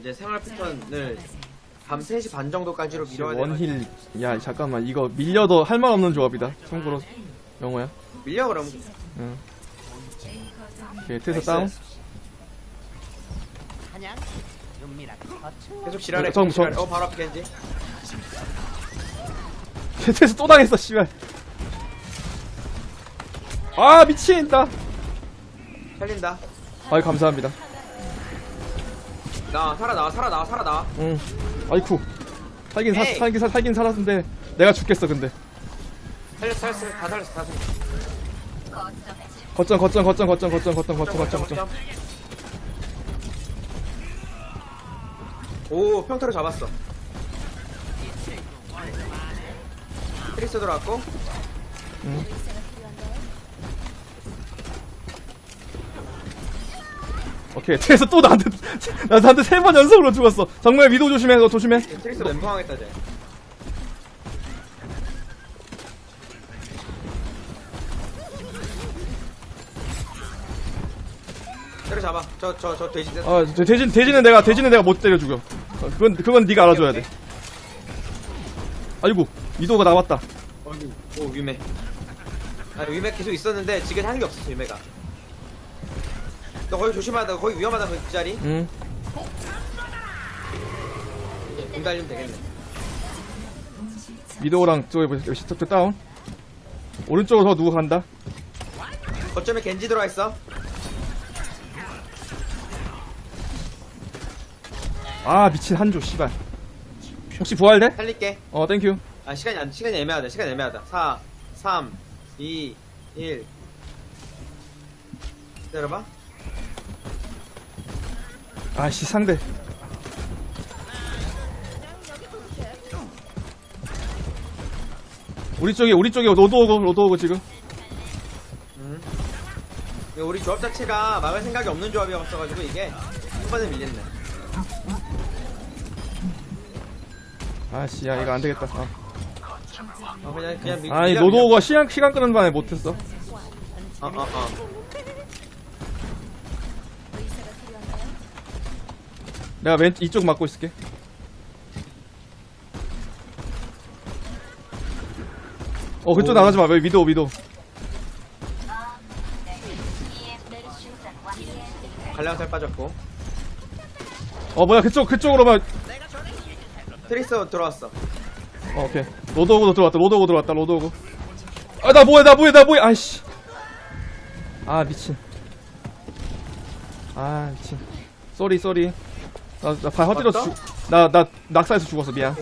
이제 생활 패턴을 밤 3시 반 정도까지로 미뤄야 돼. 원힐 야 잠깐만 이거 밀려도 할 말 없는 조합이다 참고로 영호야 밀려 그럼. 오케이 테스 다운 계속 지랄해. 정- 계속 지랄해. 정- 어 바로 앞에 겐지. 테스 또 당했어 씨발 아 미친다 살린다. 아이 감사합니다 나 살아 나와 살아 나와 살아 나와. 응 아이쿠 살긴 사, 에이. 살긴 사, 살긴 살았는데 내가 죽겠어 근데 살렸어 살렸어 다 살렸어 다 살렸어. 거점 거점 거점 거점 거점 거점 거점 거점 거점 오 평타로 잡았어. 크리스 들어왔고. 오케이 테스 또 나한테 나 나한테 세 번 연속으로 죽었어 정말 위도 조심해 너 조심해 트리스 멘붕하겠다 쟤. 때려 잡아. 저 저 저 돼지 대아 대- 대진 대진은 내가 대진은 내가 못 때려 죽여 어, 그건 그건 네가 알아줘야 돼 아이고 위도가 나왔다 어이구, 오 위메. 아 위메 계속 있었는데 지금 하는 게 없었어 위메가. 너 거기 조심하다. 거기 위험하다 그 자리. 응 공 달리면 되겠네. 위도랑 저기 시트 다운 오른쪽으로 누구 간다 거점에 겐지 들어와 있어. 아 미친 한조 씨발 혹시 부활돼? 살릴게. 어 땡큐 아 시간이 안 시간이 애매하다. 시간이 애매하다. 4 3 2 1 기다려봐. 아씨 상대 우리 쪽에 우리 쪽에 로드 오고 로드 오고 지금 이거 우리 조합 자체가 막을 생각이 없는 조합이었어가지고 이게 한 번에 밀렸네. 아씨 야 이거 안 되겠다 아. 어, 그냥 그냥 밀. 밀려, 로드. 오고 시간 시간 끄는 바에 못했어 어, 어, 어. 내가 왼 이쪽 막고 있을게 어 그쪽 오. 나가지 마왜 위도 위도 관량살 빠졌고. 어 뭐야 그쪽 그쪽으로만 트리스 들어왔어. 어, 오케이. 로드 오고 들어왔다. 로드 오고 들어왔다. 로드 오고. 아, 나 뭐야, 나 뭐야, 나 뭐야. 아이씨. 아, 미친. 아, 미친. 쏘리, 쏘리. 나, 나발 헛디뎌서 맞다? 죽, 나, 나, 낙사해서 죽었어. 미안.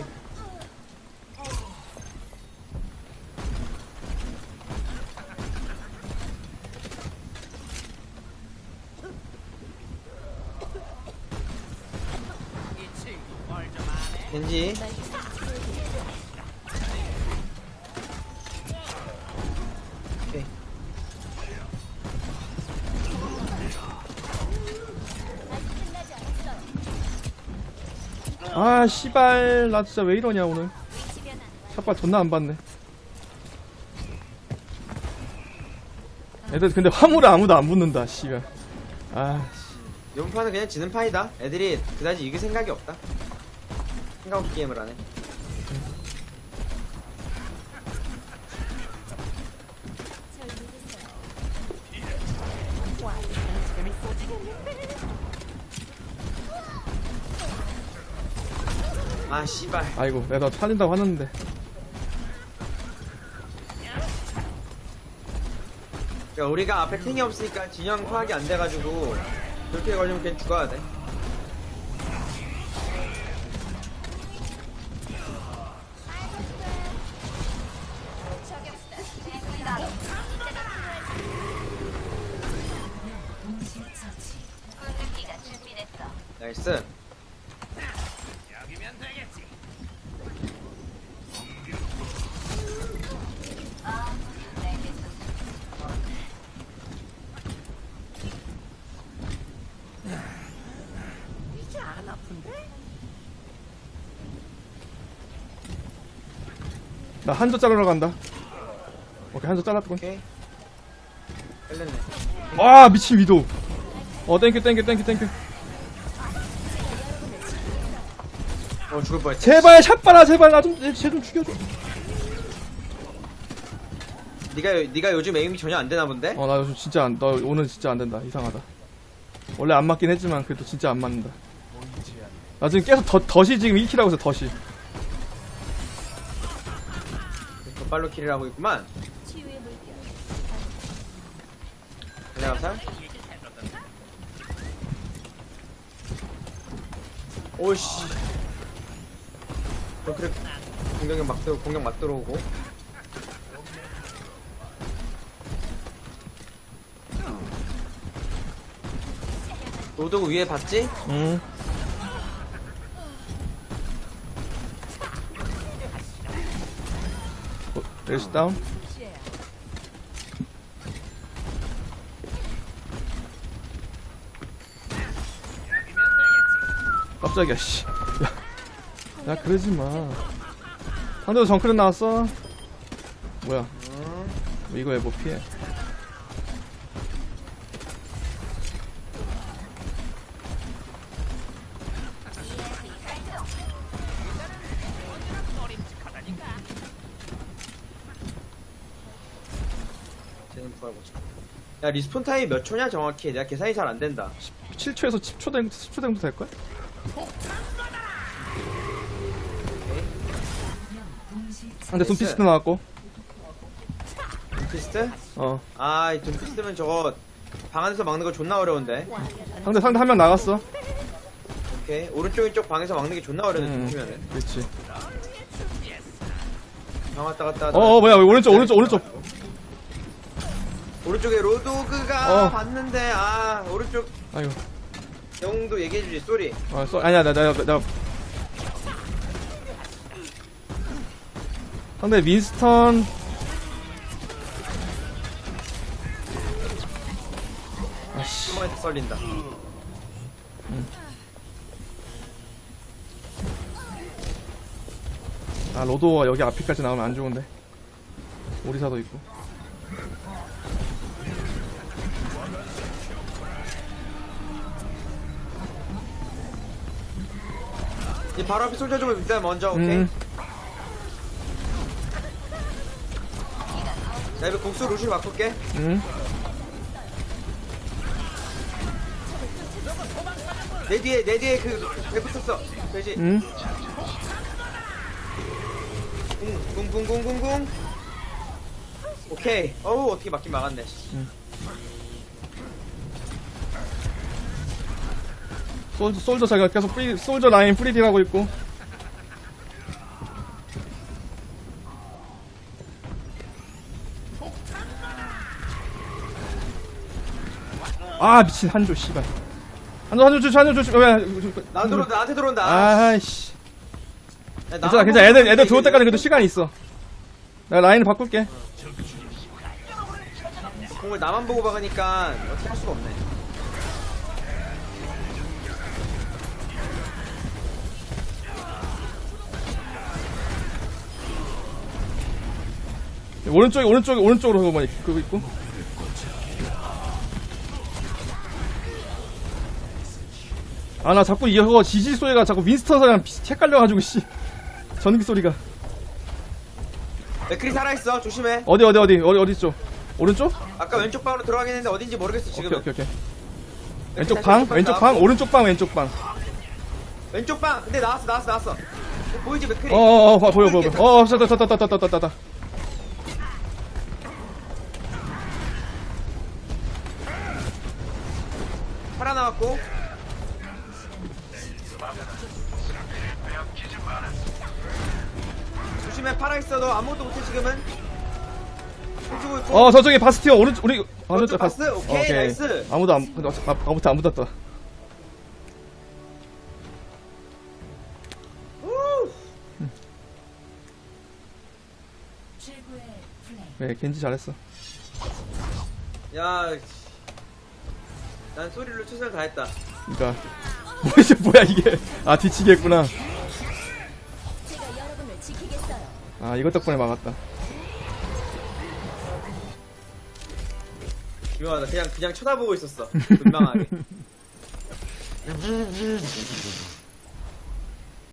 겐지. 오케이. 아, 씨발. 나 진짜 왜 이러냐, 오늘. 샷발 존나 안 받네. 애들 근데 화물에 아무도 안 붙는다, 씨발. 아, 씨. 이번 판은 그냥 지는 판이다. 애들이 그다지 이길 생각이 없다. 생각 없이 게임을 하네. 아 씨발. 아이고, 내가 너 살린다고 하는데. 그러니까 우리가 앞에 탱이 없으니까 진영 파악이 안 돼가지고 그렇게 걸리면 그냥 죽어야 돼. 나이스. 나 한조 자르러 간다. 오케이, 한조. 오케이. 뺄렸네. 와, 미친 위도. 어, 땡큐, 땡큐, 땡큐, 땡큐. 어 죽을 뻔했다 제발 샷바라 제발 나좀쟤좀 죽여줘 네가 요- 네가 요즘 에임이 전혀 안 되나 본데? 어 나 요즘 진짜 안, 나 오늘 진짜 안 된다 이상하다 원래 안 맞긴 했지만 그래도 진짜 안 맞는다 나 지금 계속 더, 덫이 지금 1킬하고 있어 덫이 발로 킬을 하고 있구만. 살 오씨. 너 그래 공격이 막 들어 공격 막 들어오고. 노도구 위에 봤지? 응 레시 다운 깜짝이야 씨. 야, 야 그러지 마. 상대도 정크랜 나왔어? 뭐야? 뭐 이거 왜뭐 피해 부활보자 야 리스폰 타임 몇 초냐 정확히? 내가 계산이 잘 안 된다. 7초에서 10초 된 10초 정도 될 거야? 상대 둠피스트 나왔고. 둠피스트? 어. 아이 둠피스트면 저거 방 안에서 막는 거 존나 어려운데. 상대 상대 한 명 나갔어. 오케이. 오른쪽 왼쪽 방에서 막는 게 존나 어려운데 응 둠피면은. 그렇지 방 왔다 갔다 하다 어어 뭐야 오른쪽 오른쪽 오른쪽 오른쪽에 로도그가 어. 봤는데 아 오른쪽. 아이고. 영웅도 얘기해주지 쏘리. 아 쏘, 아니야 나나 나, 나, 상대 윈스턴. 아씨. 한 번에 썰린다. 아 로도가 여기 앞에까지 나오면 안 좋은데. 오리사도 있고 이 바로 앞에 솔져 좀 일단 먼저 오케이. 음. 자 이거 국수 루시로 바꿀게. 음. 내 뒤에 내 뒤에 그배 붙었어. 돼지. 음. 궁궁궁궁궁궁 오케이. 어우 어떻게 막긴 막았네 솔저, 솔저 자기가 계속 프리, 솔저 라인 프리딜 하고 있고. 아 미친 한조 씨발. 한조 한조 조심 한조 조심. 왜나 들어온다 나한테 들어온다. 아이씨. 야, 나 괜찮아 괜찮아. 애들 애들 들어올 때까지 그래도 시간이 있어. 내가 라인을 바꿀게. 공을 나만 보고 박으니까 어떻게 할 수가 없네 오른쪽에 오른쪽에 오른쪽으로 그거 뭐니 그거 있고. 아 나 자꾸 이거 지지 소리가 자꾸 윈스턴 비- 헷갈려가지고 씨. 전기 소리가. 맥크리 살아있어. 조심해. 어디 어디 어디? 어디 어디 있죠? 오른쪽? 아까 왼쪽 방으로 들어가긴 했는데 어딘지 모르겠어 지금 오케이 오케이 오케이. 왼쪽 방? 왼쪽 방 오른쪽 방 왼쪽 방. 왼쪽 방! 근데 나왔어 나왔어 나왔어. 보이지 맥크리 어어어 보여 보여 보여. 어 됐다. 됐다 됐다 됐다 됐다 됐다 팔아 나 왔고 조심해 팔아 있어 너 아무것도 못해 지금은 해주고 있고 어 저쪽에 바스티어 오른쪽 우리 아 오른쪽 바스? 오케이, 나이스. 아무도 안 근데 어차- 아, 아무도 안 붙었다 우! 네 겐지 잘했어 야, 씨. 난 소리로 최선을 다했다. 그니까 뭐 이게 뭐야 이게 아 뒤치기 했구나 제가 여러분을 지키겠어요 아 이것 덕분에 막았다 유명하다. 그냥 그냥 쳐다보고 있었어. 분명하게.